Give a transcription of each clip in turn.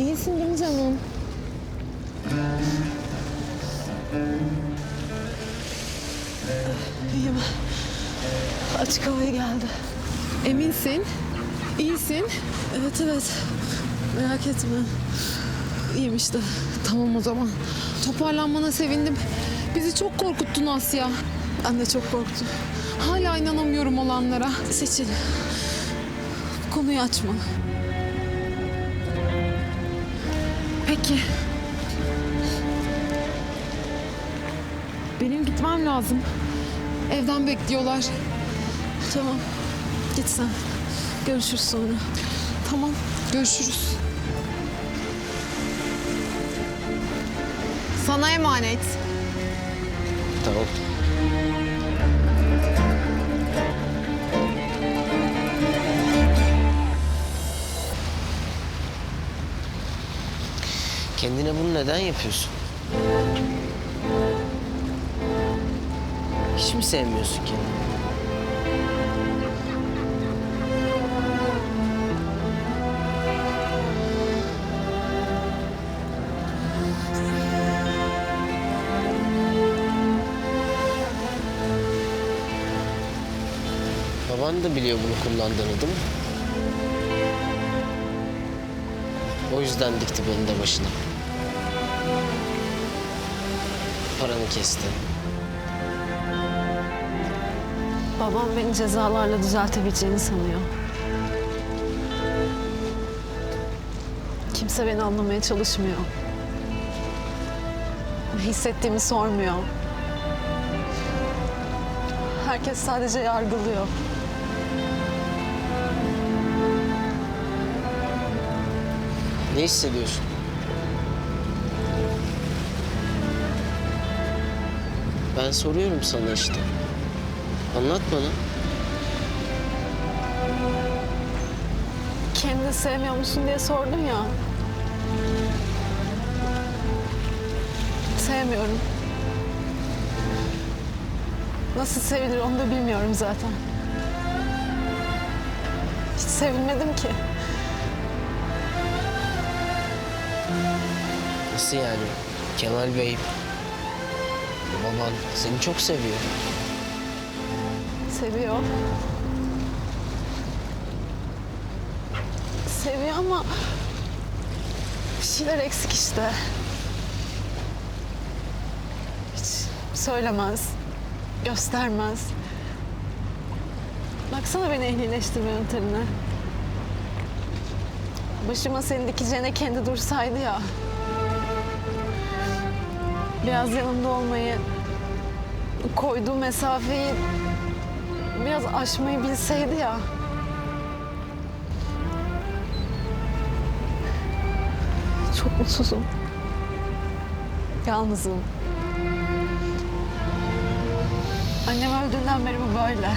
İyisin değil mi canım? İyiyim. Açık havaya geldi. Eminsin? İyisin? Evet evet. Merak etme. İyiyim işte. Tamam o zaman. Toparlanmana sevindim. Bizi çok korkuttun Asya. Ben de çok korktum. Hala inanamıyorum olanlara. Seçil. Konuyu açma. Peki. Benim gitmem lazım. Evden bekliyorlar. Tamam. Git sen. Görüşürüz sonra. Tamam. Görüşürüz. Sana emanet. Tamam. Kendine bunu neden yapıyorsun? Hiç mi sevmiyorsun kendini? Baban da biliyor bunu kullandığını değil mi? O yüzden dikti bunu da başına. Paranı kesti. Babam beni cezalarla düzeltebileceğini sanıyor. Kimse beni anlamaya çalışmıyor. Hissettiğimi sormuyor. Herkes sadece yargılıyor. Ne hissediyorsun? Ben soruyorum sana işte. Anlat bana. Kendini sevmiyor musun diye sordun ya. Sevmiyorum. Nasıl sevilir onu da bilmiyorum zaten. Hiç sevilmedim ki. Nasıl yani? Kemal Bey, baban seni çok seviyor. Seviyor. Seviyor ama bir şeyler eksik işte. Hiç söylemez, göstermez. Baksana beni ehlileştirme yöntemine. Başıma seni dikeceğine kendi dursaydı ya. Biraz yanımda olmayı, koyduğu mesafeyi biraz aşmayı bilseydi ya. Çok mutsuzum. Yalnızım. Annem öldüğünden beri bu böyle.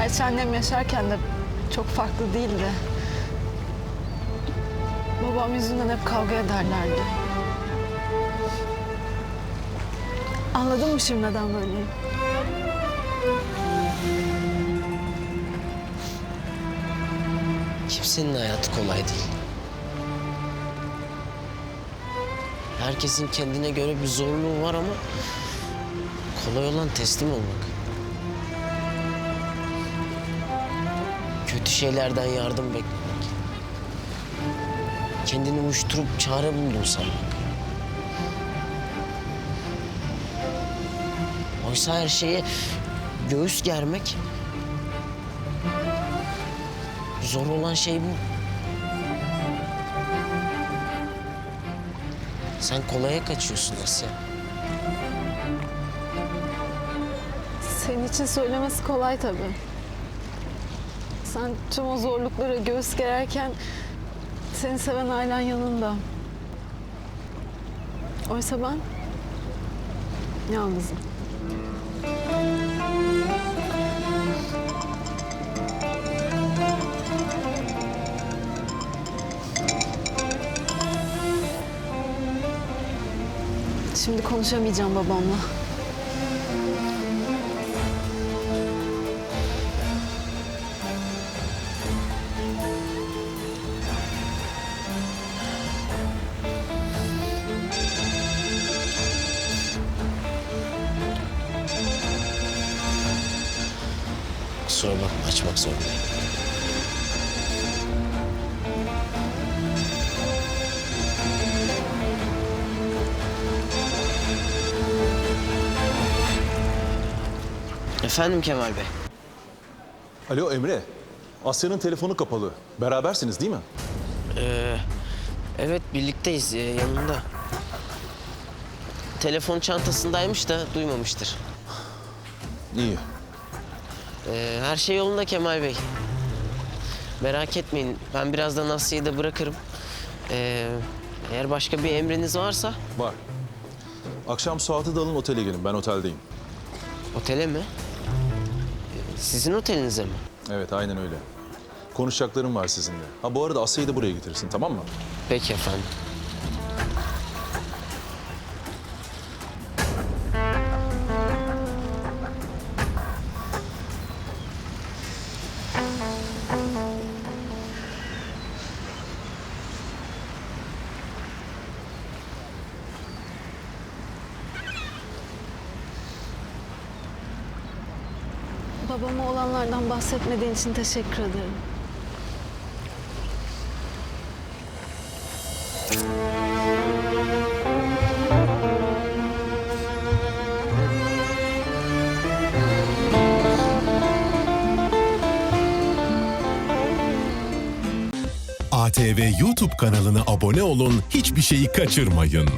Ayça annem yaşarken de çok farklı değildi. Babam yüzünden hep kavga ederlerdi. Anladın mı şimdi neden böyleyim? Kimsenin hayatı kolay değil. Herkesin kendine göre bir zorluğu var ama kolay olan teslim olmak. Kötü şeylerden yardım beklemek. Kendini uyuşturup çare buldum sanmak. Oysa her şeye göğüs germek Zor olan şey bu. Sen kolaya kaçıyorsun Asya. Senin için söylemesi kolay tabii. Sen tüm o zorluklara göğüs gererken seni seven ailen yanında. Oysa ben yalnızım. Şimdi konuşamayacağım babamla. Kusura bakma açmak zorundayım. Efendim Kemal Bey. Alo Emre. Asya'nın telefonu kapalı. Berabersiniz değil mi? Evet birlikteyiz ee, yanında. Telefon çantasındaymış da duymamıştır. İyi. Ee, her şey yolunda Kemal Bey. Merak etmeyin ben birazdan Asya'yı da bırakırım. Ee, eğer başka bir emriniz varsa Var. Akşam Suat'ı da alın otele gelin. Ben oteldeyim. otele mi? Ee, Sizin otelinize mi? Evet aynen öyle. Konuşacaklarım var sizinle. Ha bu arada Asya'yı da buraya getirsin tamam mı? Peki efendim. Babama olanlardan bahsetmediğin için teşekkür ederim. ATV YouTube kanalına abone olun, hiçbir şeyi kaçırmayın.